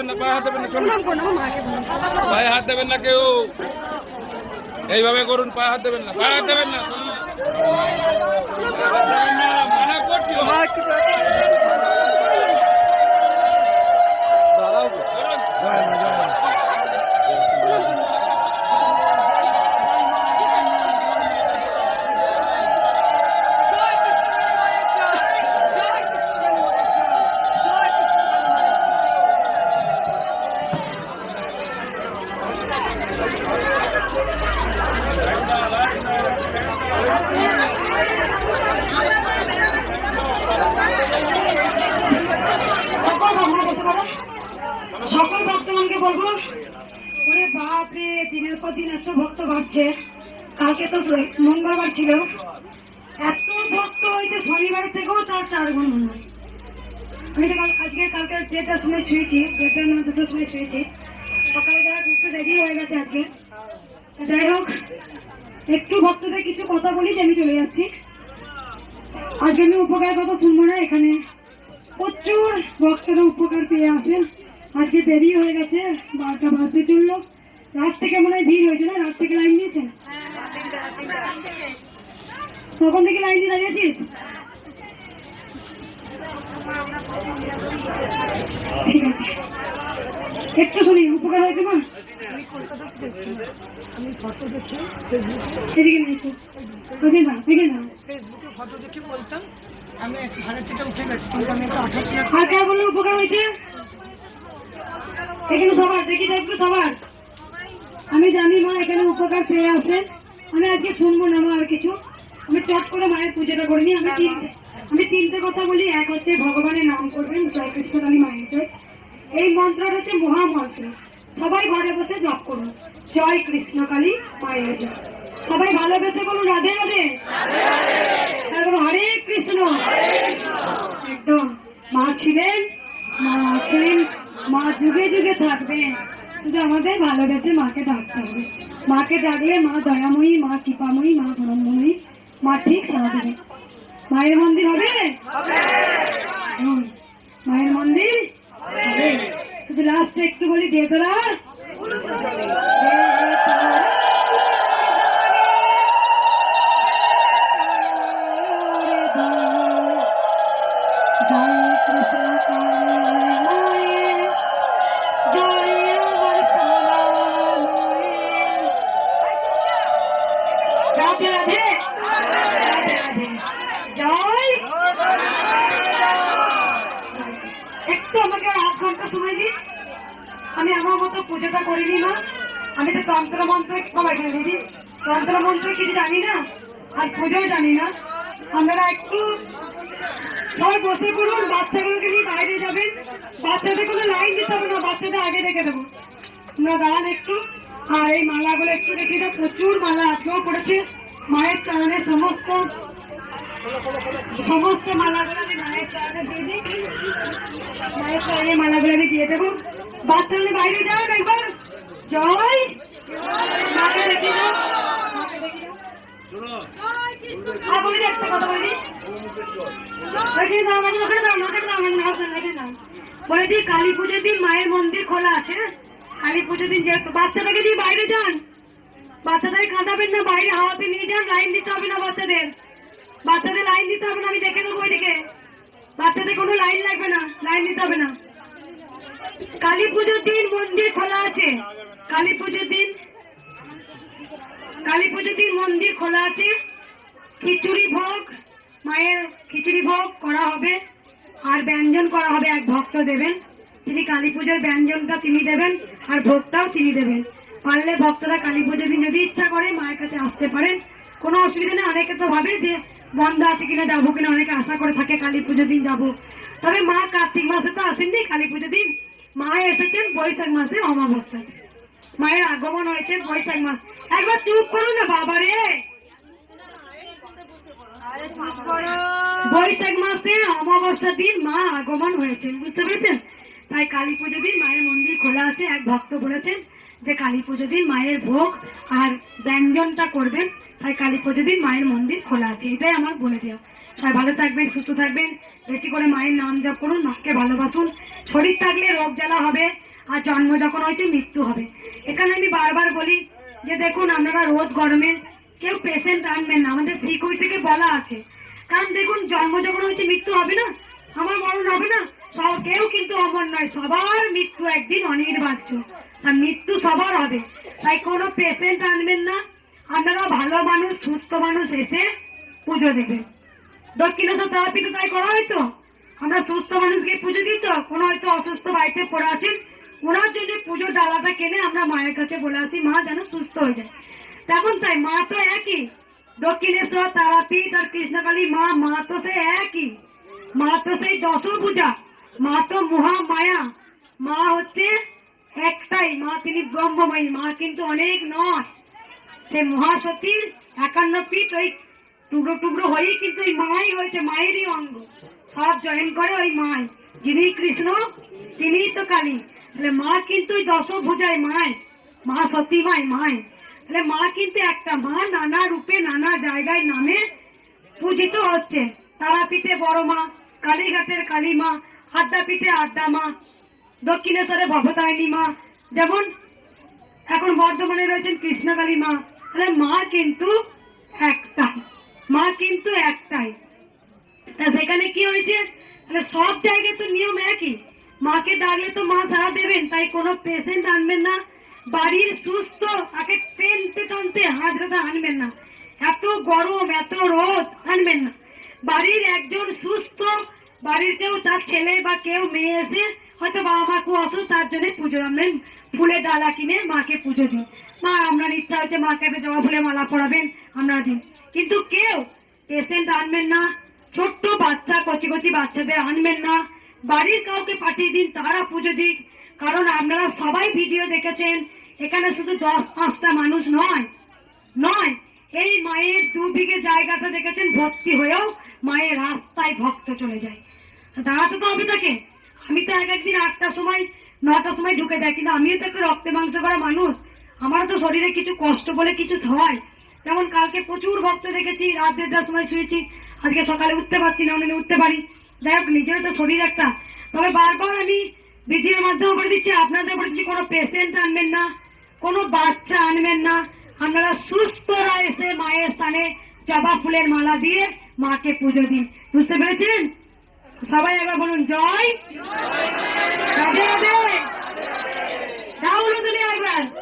দেবেন না পায়ে হাত দেবেন না পায়ে হাত দেবেন না কেউ। এইভাবে করুন পায়ে হাত দেবেন না পায়ে হাত দেবেন না। পায়ে হাত দেবেন না, মানা করছি। বাড়ছে কালকে তো মঙ্গলবার ছিল। এত ভক্ত হয়েছে শনিবার থেকেও তার চার গুণ মনে হয়। আমি তো আজকে কালকে দেড়টার সময় শুয়েছি, দেড়টার না, দুটোর সময় শুয়েছি। সকালে যারা ঘুরতে দেরি হয়ে গেছে আজকে যাই হোক, একটু ভক্তদের কিছু কথা বলি যে আমি চলে যাচ্ছি। আজকে আমি উপকার কথা শুনব না এখানে। প্রচুর ভক্তরা উপকার পেয়ে আসেন আজকে দেরি হয়ে গেছে, বারোটা বাজতে চলল। রাত থেকে মনে হয় ভিড় হয়েছে না? রাত থেকে লাইন দিয়েছেন? তখন থেকে লাইন দিয়ে দাঁড়িয়েছিস? ঠিক আছে। একটু শুনি, উপকার হয়েছে মা? আমি ফটো দেখে না ফেসবুকে ফটো বলতাম আমি উঠে গেছি আমি আঠাশ উপকার হয়েছে? এখানে সবার, দেখি একটু সবার। আমি জানি মা, এখানে উপকার পেয়ে আসেন আমি আজকে শুনব না মা আর কিছু। আমি চট করে মায়ের পুজোটা করিনি আমি তিনটে আমি তিনটে কথা বলি। এক হচ্ছে ভগবানের নাম করবেন জয় কৃষ্ণকালী মায়ের জয়। এই মন্ত্রটা হচ্ছে মহামন্ত্র। সবাই ঘরে বসে জপ করুন। জয় কৃষ্ণকালী মায়ের জয়। সবাই ভালোবেসে বলুন, রাধে রাধে। তারপর হরে কৃষ্ণ। একদম। মা ছিলেন, মা আছেন, মা যুগে যুগে থাকবেন। শুধু আমাদের ভালোবেসে মাকে ডাকতে হবে। মাকে ডাকলে মা দয়াময়ী, মা কৃপাময়ী, মা ব্রহ্মময়ী মা ঠিক সারা দেবে মায়ের মন্দির হবে। মায়ের মন্দির? শুধু লাস্টে একটু বলি, দিয়ে তোরা সময় আমি আমার মতো পুজোটা করিনি না আমি তো তন্ত্র মন্ত্র সবাই এখানে দিদি তন্ত্র মন্ত্র কিছু জানি না, আর পুজোও জানি না। আপনারা একটু সবাই বসে পড়ুন, বাচ্চাগুলোকে নিয়ে বাইরে যাবেন। বাচ্চাদের কোনো লাইন দিতে হবে না, বাচ্চাদের আগে রেখে দেবো। তোমরা দাঁড়ান একটু। আর এই মালাগুলো একটু দেখি প্রচুর মালা আজকেও পড়েছে। মায়ের চরণে সমস্ত সমস্ত মালাগুলো মালাগুলো আমি দিয়ে দেবো। বাইরে যাও একবার। জয়। বলি ওখানে ওখানে দাও। বলে দিই, কালী পুজোর দিন মায়ের মন্দির খোলা আছে। কালী পুজোর দিন বাচ্চাটাকে দিয়ে বাইরে যান। বাচ্চাদের কাঁদাবেন না, বাইরে হাওয়াতে নিয়ে যান, লাইন দিতে হবে না বাচ্চাদের। বাচ্চাদের লাইন দিতে হবে না, আমি দেখে নেব ওইদিকে। বাচ্চাদের কোনো লাইন লাগবে না, লাইন দিতে হবে না। কালী পুজোর দিন মন্দির খোলা আছে। কালী পুজোর দিন, কালী পুজোর দিন মন্দির খোলা আছে। খিচুড়ি ভোগ, মায়ের খিচুড়ি ভোগ করা হবে। আর ব্যঞ্জন করা হবে, এক ভক্ত দেবেন। তিনি কালী পুজোর ব্যঞ্জনটা তিনি দেবেন, আর ভোগটাও তিনি দেবেন। পারলে ভক্তরা কালী পুজোর দিন যদি ইচ্ছা করে মায়ের কাছে আসতে পারেন। কোনো অসুবিধা নেই, অনেকে তো ভাবে যে বন্ধ আছে কিনা যাব কিনা অনেকে আশা করে থাকে কালী পুজোর দিন যাব। তবে মা কার্তিক মাসে তো আসেননি কালী পুজোর দিন। মা এসেছেন বৈশাখ মাসে অমাবস্যায়। মায়ের আগমন হয়েছে বৈশাখ মাস। একবার চুপ করুন না বাবারে। বৈশাখ মাসে অমাবস্যার দিন মা আগমন হয়েছেন বুঝতে পেরেছেন? তাই কালী পুজো দিন মায়ের মন্দির খোলা আছে এক ভক্ত বলেছেন যে কালী পুজো দিন মায়ের ভোগ আর ব্যঞ্জনটা করবেন। তাই কালী পুজো দিন মায়ের মন্দির খোলা আছে, এটাই আমার বলে দেওয়া। সবাই ভালো থাকবেন, সুস্থ থাকবেন, বেশি করে মায়ের নাম জপ করুন, মাকে ভালোবাসুন। শরীর থাকলে রোগ জ্বালা হবে, আর জন্ম যখন হয়েছে, মৃত্যু হবে। এখানে আমি বারবার বলি যে দেখুন, আপনারা রোদ গরমে কেউ পেশেন্ট আনবেন না, আমাদের শিকুই থেকে বলা আছে। কারণ দেখুন, জন্ম যখন হয়েছে, মৃত্যু হবে না, আমার মরণ হবে না। সব কেউ কিন্তু অমর নয়, সবার মৃত্যু একদিন অনির্বাচ্য। আর মৃত্যু সবার হবে। তাই কোনো পেশেন্ট আনবেন না আপনারা ভালো মানুষ, সুস্থ মানুষ এসে পুজো দেবে। দক্ষিণেশ্বর তারাপীঠে তাই করা হয়তো? আমরা সুস্থ মানুষকে পুজো দিই তো? কোনো হয়তো অসুস্থ বাড়িতে পড়ে আছেন ওনার জন্য পুজো ডালাটা কেনে আমরা মায়ের কাছে বলে আসি, মা যেন সুস্থ হয়ে যায়। তেমন তাই, মা তো একই। দক্ষিণেশ্বর, তারাপীঠ আর কৃষ্ণকালী মা মা তো সে একই। মা তো সেই দশ পূজা মা তো মহা মায়া। মা হচ্ছে একটাই। মা তিনি ব্রহ্মময়ী। মা কিন্তু অনেক নয়। সে মহাসতীর একান্ন ফিট ওই টুকরো টুকরো হয়েই কিন্তু ওই মাই হয়েছে, মায়েরই অঙ্গ। সব জয়েন করে ওই মাই। যিনি কৃষ্ণ, তিনিই তো কালী। তাহলে মা কিন্তু ওই দশ ভুজায় মায় মা সতী মাই মায় তাহলে মা কিন্তু একটা মা, নানা রূপে, নানা জায়গায় নামে পূজিত হচ্ছে। তারাপীঠে বড় মা, কালীঘাটের কালী মা আড্ডাপীঠে আড্ডা মা, দক্ষিণেশ্বরে ভবতারিণী মা। যেমন এখন বর্ধমানে রয়েছেন কৃষ্ণকালী মা। তাহলে মা কিন্তু একটাই। মা কিন্তু একটাই। তা সেখানে কি হয়েছে? তাহলে সব জায়গায় তো নিয়ম একই। মাকে ডাকলে তো মা সারা দেবেন, তাই কোনো পেশেন্ট আনবেন না। বাড়ির সুস্থ, তাকে টেনতে টানতে হাজরাতে আনবেন না। এত গরম, এত রোদ, আনবেন না। বাড়ির একজন সুস্থ, বাড়ির কেউ তার ছেলে বা কেউ মেয়ে এসে হয়তো বাবা মা জন্য পুজো। আনবেন ফুলের ডালা কিনে মাকে পুজো দিন মা আপনার ইচ্ছা হচ্ছে মাকে একটা জবা ফুলে মালা পরাবেন আপনারা দিন কিন্তু কেউ পেশেন্ট আনবেন না, ছোট্ট বাচ্চা, কচি কচি বাচ্চাদের আনবেন না। বাড়ির কাউকে পাঠিয়ে দিন, তারা পুজো দিক। কারণ আপনারা সবাই ভিডিও দেখেছেন, এখানে শুধু দশ, পাঁচটা মানুষ নয় নয়, এই মায়ের দু বিঘে জায়গাটা দেখেছেন, ভক্তি হয়েও মায়ের রাস্তায় ভক্ত চলে যায়। দাঁড়াতে তো হবে তাকে। আমি তো এক একদিন আটটার সময় নটার সময় ঢুকে যাই কিন্তু আমিও তো একটা রক্তে মাংস করা মানুষ। আমার তো শরীরে কিছু কষ্ট বলে কিছু হয় যেমন কালকে প্রচুর ভক্ত দেখেছি, রাত দেড়টার সময় শুয়েছি। আজকে সকালে উঠতে পারছি না অনেকে উঠতে পারি। যাই হোক নিজের তো শরীর একটা। তবে বারবার আমি ভিডিওর মাধ্যমে বলে দিচ্ছি, আপনাদের বলে দিচ্ছি, কোনো পেশেন্ট আনবেন না, কোনো বাচ্চা আনবেন না। আপনারা সুস্থরা এসে মায়ের স্থানে জবা ফুলের মালা দিয়ে মাকে পুজো দিন। বুঝতে পেরেছেন? সবাই একবার বলুন জয়। রাধে রাধে। রাহুল দুনিয়া একবার।